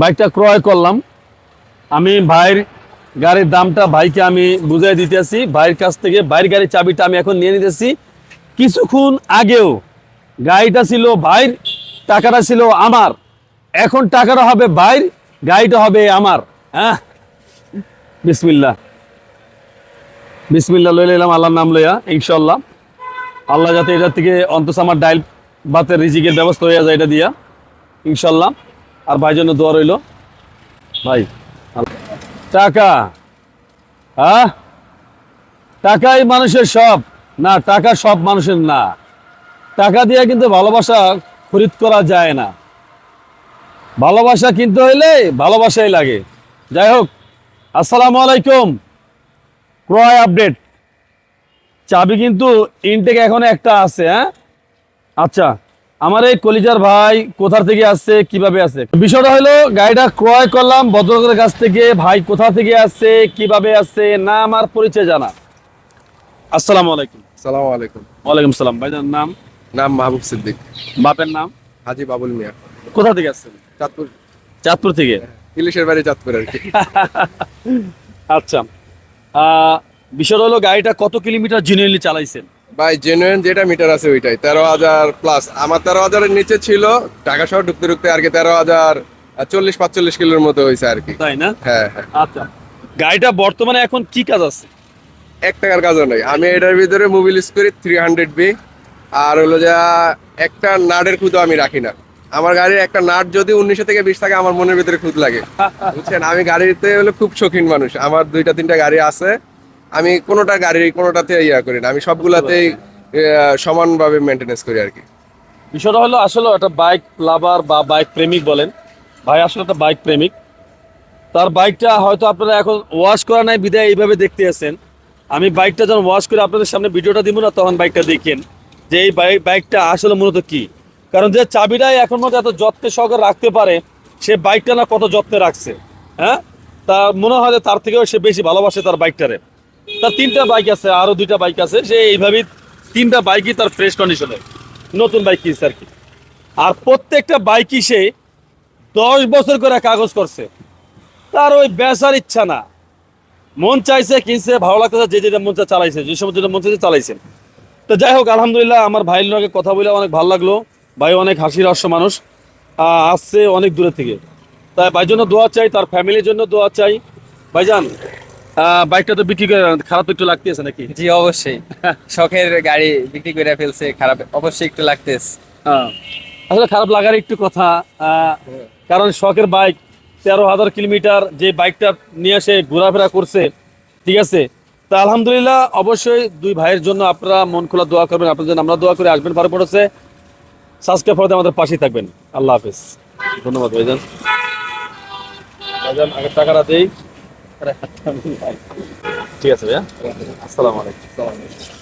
বাইকটা ক্রয় করলাম। আমি ভাইয়ের গাড়ির দামটা ভাইকে আমি বুঝাই দিতেছি। ভাইয়ের কাছ থেকে ভাইয়ের গাড়ির চাবিটা আমি এখন নিয়ে নিতেছি। কিছুক্ষণ আগেও গাড়িটা ছিল, ভাইয়ের টাকাটা ছিল আমার। এখন টাকাটা হবে ভাইয়ের, গাড়িটা হবে আমার। হ্যাঁ বিসমিল্লা বিসমিল্লা লইলে এলাম আল্লাহর নাম লইয়া ইনশাল্লাহ আল্লাহ যাতে এটা থেকে অন্তত আমার ডাইল বাতের রিজিকের ব্যবস্থা হয়ে যায় এটা দিয়া, ইনশাল্লাহ। আর ভাই জন্য দোয়া রইল। ভাই, টাকা। হ্যাঁ টাকাই মানুষের সব। না, টাকা সব মানুষের না। টাকা দিয়ে কিন্তু ভালোবাসা খরিদ করা যায় না। ভালোবাসা কিনতে হইলে ভালোবাসাই লাগে। যাই হোক, আসসালামু আলাইকুম। ক্রয় আপডেট। চাবি কিন্তু ইনটেক এখন একটা আছে হ্যাঁ? আচ্ছা আমার এই কলিজার ভাই কোথা থেকে আসছে কীভাবে আসছে বিষয়টা হলো গাড়িটা ক্রয় করলাম ভদ্রলোকের কাছ থেকে ভাই কোথা থেকে আসছে কীভাবে আসছে না আমার পরিচয় জানা। আসসালামু আলাইকুম। সালাম আলাইকুম। ওয়ালাইকুম সালাম। ভাইজান নাম? নাম মাহবুব সিদ্দিক। বাপের নাম? হাজি বাবুল মিয়া। কোথা থেকে আসছেন? চাঁদপুর। চাঁদপুর থেকে? ইলিশের বাড়ি চাঁদপুর আর কি। আচ্ছা আহ, বিষয়টা হলো গাড়িটা কত কিলোমিটার জেনুইনলি চালাইছেন? ভাই জেনুইন যেটা মিটার আছে ওইটাই তেরো হাজার প্লাস আমার তেরো হাজারের নিচে ছিল টাকা সহ ঢুকতে ঢুকতে আর কি তেরো হাজার চল্লিশ পাঁচচল্লিশ কিলোর মতো হয়েছে আর কি। তাই না? হ্যাঁ হ্যাঁ। আচ্ছা। গাড়িটা বর্তমানে এখন কি কাজ আছে? এক টাকার কাজও নেই। আমি এটার ভিতরে মোবিল ইউজ করি থ্রি হান্ড্রেড বি আর হলো যা একটা নাটের খুদও আমি রাখি না। আমার গাড়ির একটা নাট যদি উনিশশো থেকে বিশ থাকে আমার মনের ভিতরে খুদ লাগে। বুঝছেন? আমি গাড়িতে হলো খুব শৌখিন মানুষ। আমার দুইটা তিনটা গাড়ি আছে। আমি কোনোটা গাড়ি কোনোটাতে ইয়া করি না, আমি সবগুলাতেই সমানভাবে মেনটেনেন্স করি আর কি। বিষয়টা হলো আসলে একটা বাইক লাভার বা বাইক প্রেমিক বলেন। ভাই আসলে একটা বাইক প্রেমিক। তার বাইকটা হয়তো আপনারা এখন ওয়াশ করা নাই, বিদায় এইভাবে দেখতে আছেন। আমি বাইকটা যখন ওয়াশ করে আপনাদের সামনে ভিডিওটা দিব না, তখন বাইকটা দেখেন যে এই বাইক বাইকটা আসলে মূলত কি। কারণ যে চাবিটাই এখন মতো এত যত্নে সহকারে রাখতে পারে, সে বাইকটা না কত যত্নে রাখছে হ্যাঁ? তা মনে হয় যে তার থেকেও সে বেশি ভালোবাসে তার বাইকটারে তার তিনটা বাইক আছে, আরও দুইটা বাইক আছে। সে এইভাবেই তিনটা বাইকই তার ফ্রেশ কন্ডিশনে নতুন বাইক কিনছে আর কি আর প্রত্যেকটা বাইকই সে দশ বছর করে কাগজ করছে। তার ওই বেচার ইচ্ছা না। মন চাইছে, কিনছে, ভালো লাগতেছে, যে যেটা মন চালাইছে, যে সময় যেটা মন চাইছে চালাইছেন তো যাই হোক, আলহামদুলিল্লাহ, আমার ভাইয়ের লগে কথা বলে অনেক ভালো লাগল। ভাই অনেক হাসি রহস্য মানুষ। আসছে অনেক দূরে থেকে। তাই ভাই জন্য দোয়া চাই, তার ফ্যামিলির জন্য দোয়া চাই। ভাইজান বাইকটা তো বিক্রি করে খারাপ একটু লাগতেছে নাকি? জি অবশ্যই। শখের গাড়ি বিক্রি করে ফেলছে খারাপ অবশ্যই একটু লাগতেছে। আসলে খারাপ লাগার একটু কথা আহ, কারণ শখের বাইক তেরো হাজার কিলোমিটার যে বাইকটা নিয়ে এসে ঘোরাফেরা করছে ঠিক আছে? তা আলহামদুলিল্লাহ অবশ্যই দুই ভাইয়ের জন্য আপনারা মন খোলা দোয়া করবেন আপনার জন্য আমরা দোয়া করে আসবেন পারে পড়েছে। সাবস্ক্রাইব করতে আমাদের পাশেই থাকবেন। আল্লাহ হাফিজ। ধন্যবাদ ভাইজান। ভাইজান আগে টাকাটা দেই। ঠিক আছে ভাইয়া। আসসালামু আলাইকুম।